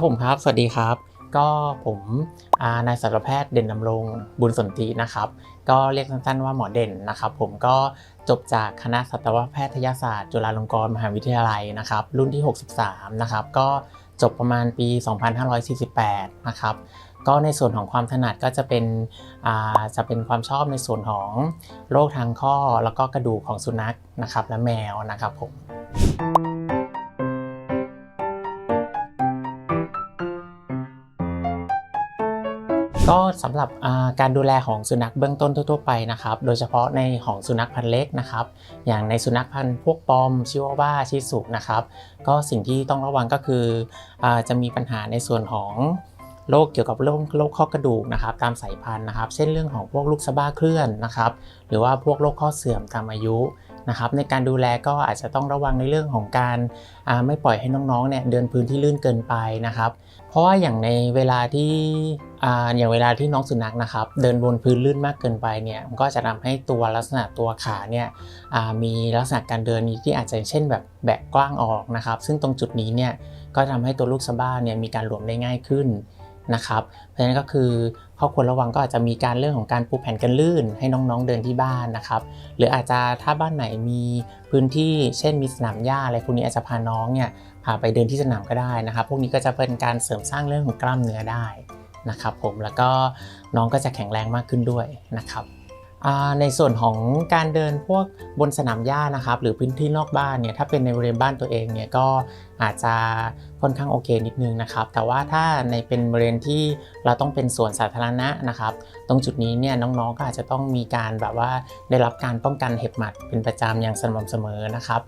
ครับผมครับ สวัสดีครับ ก็ผมนายสัตวแพทย์เด่นดำรงบุญสนตินะครับ ก็เรียกสั้นๆว่าหมอเด่นนะครับผมก็จบจากคณะสัตวแพทยศาสตร์ จุฬาลงกรณ์มหาวิทยาลัยนะครับ รุ่นที่ 63 นะครับ ก็จบประมาณปี 2548 นะครับก็ในส่วนของความถนัดก็จะเป็นจะเป็นความชอบในส่วนของโรคทางข้อ แล้วก็กระดูกของสุนัขนะครับและแมวนะครับผม ก็สำหรับการดูแลของสุนัขเบื้องต้นทั่วๆไปนะครับ โดยเฉพาะในของสุนัขพันธุ์เล็กนะครับ อย่างในสุนัขพันธุ์พวกปอมชิวาว่าชิสุนะครับ ก็สิ่งที่ต้องระวังก็คืออจะมีปัญหาในส่วนของโรคเกี่ยวกับโรคโรคข้อกระดูกนะครับ ตามสายพันธุ์นะครับ เช่นเรื่องของพวกลูกสะบ้าเคลื่อนนะครับ หรือว่าพวกโรคข้อเสื่อมตามอายุ นะครับในการดูแลก็อาจจะต้องระวังในเรื่องของการาไม่ปล่อยให้น้องๆเนี่ยเดินพื้นที่ลื่นเกินไปนะครับ เพราะว่าอย่างในเวลาที่ออย่างเวลาที่น้องสุนัขนะครับ เดินบนพื้นลื่นมากเกินไปเนี่ยมันก็จะทำให้ตัวลักษณะตัวขาเนี่ยมีลักษณะการเดินที่อาจจะเช่นแบบแบกกว้างออกนะครับ ซึ่งตรงจุดนี้เนี่ยก็ทำให้ตัวลูกสะบ้าเนี่ยมีการหลวมได้ง่ายขึ้น นะครับเพราะฉะนั้นก็คือข้อควรระวังก็อาจจะมีการเรื่องของการปูแผ่นกันลื่น ให้น้องๆเดินที่บ้านนะครับหรืออาจจะถ้าบ้านไหนมีพื้นที่เช่นมีสนามหญ้าอะไรพวกนี้อาจจะพาน้องเนี่ยพาไปเดินที่สนามก็ได้นะครับ พวกนี้ก็จะเป็นการเสริมสร้างเรื่องของกล้ามเนื้อได้นะครับผมแล้วก็น้องก็จะแข็งแรงมากขึ้นด้วยนะครับ ในส่วนของการเดินพวกบนสนามหญ้านะครับ หรือพื้นที่นอกบ้านเนี่ยถ้าเป็นในบริเวณบ้านตัวเองเนี่ยก็อาจจะค่อนข้างโอเคนิดนึงนะครับ แต่ว่าถ้าในเป็นบริเวณที่เราต้องเป็นสวนสาธารณะนะครับ ตรงจุดนี้เนี่ยน้องๆก็อาจจะต้องมีการแบบว่าได้รับการป้องกันเห็บหมัดเป็นประจำอย่างสม่ำเสมอนะครับ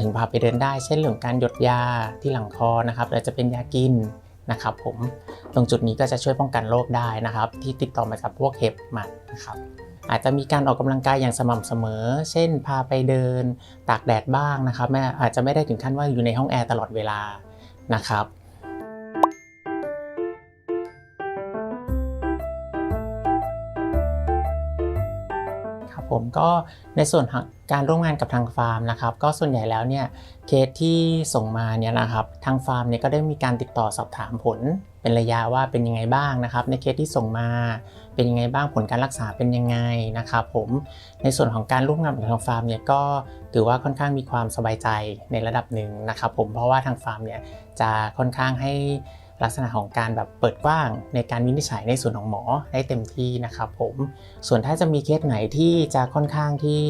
ถึงพาไปเดินได้เช่นเรื่องการหยดยาที่หลังคอนะครับหรือจะเป็นยากินนะครับผมตรงจุดนี้ก็จะช่วยป้องกันโรคได้นะครับ ที่ติดต่อมาจากพวกเห็บหมัดนะครับ อาจจะมีการออกกำลังกายอย่างสม่ำเสมอ เช่น พาไปเดิน ตากแดดบ้างนะครับแม่อาจจะไม่ได้ถึงขั้นว่าอยู่ในห้องแอร์ตลอดเวลานะครับ ผมก็ในส่วนการร่วมงานกับทางฟาร์มนะครับ ก็ส่วนใหญ่แล้วเนี่ยเคสที่ส่งมาเนี่ยนะครับทางฟาร์มเนี่ยก็ได้มีการติดต่อสอบถามผลเป็นระยะว่าเป็นยังไงบ้างนะครับ ในเคสที่ส่งมาเป็นยังไงบ้างผลการรักษาเป็นยังไงนะครับผมในส่วนของการร่วมงานกับทางฟาร์มเนี่ยก็ถือว่าค่อนข้างมีความสบายใจในระดับหนึ่งนะครับผมเพราะว่าทางฟาร์มเนี่ยจะค่อนข้างให้ ลักษณะของการแบบเปิดกว้างในการวินิจฉัยในส่วนของหมอได้เต็มที่นะครับผมส่วนถ้าจะมีเคสไหนที่จะค่อนข้างที่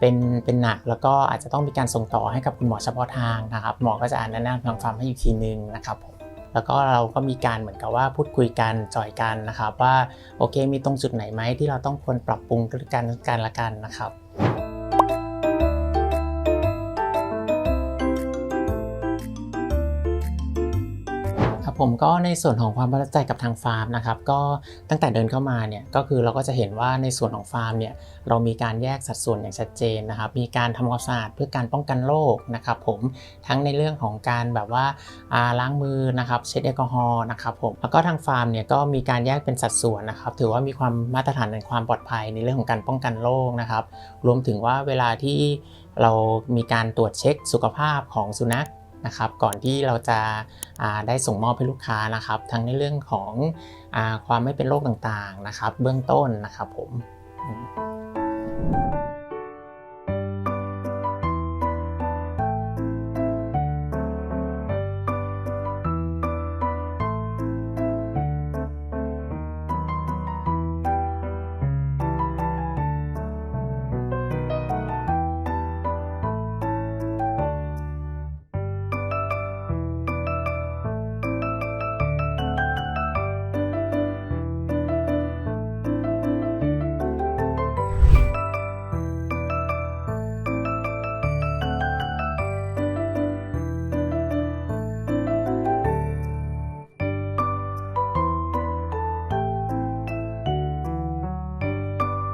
เป็นเป็นหนักแล้วก็อาจจะต้องมีการส่งต่อให้กับคุณหมอเฉพาะทางนะครับ หมอก็จะอ่านแนะนำทางฟาร์มให้อีกทีนึงนะครับผมแล้วก็เราก็มีการเหมือนกับว่าพูดคุยกันจอยกันนะครับ ว่าโอเคมีตรงจุดไหนไหมที่เราต้องควรปรับปรุงกันกันละกันนะครับ ผมก็ในส่วนของความประทับใจกับทางฟาร์มนะครับก็ตั้งแต่เดินเข้ามาเนี่ยก็คือเราก็จะเห็นว่าในส่วนของฟาร์มเนี่ยเรามีการแยกสัดส่วนอย่างชัดเจนนะครับ มีการทำความสะอาดเพื่อการป้องกันโรคนะครับผมทั้งในเรื่องของการแบบว่าอาล้างมือนะครับเช็ดแอลกอฮอล์นะครับผมแล้วก็ทางฟาร์มเนี่ยก็มีการแยกเป็นสัดส่วนนะครับ ถือว่ามีความมาตรฐานในความปลอดภัยในเรื่องของการป้องกันโรคนะครับ รวมถึงว่าเวลาที่เรามีการตรวจเช็คสุขภาพของสุนัข นะครับก่อนที่เราจะาได้ส่งมอบให้ลูกค้านะครับ ทั้งในเรื่องของอความไม่เป็นโรคต่างๆนะครับ เบื้องต้นนะครับผมอืม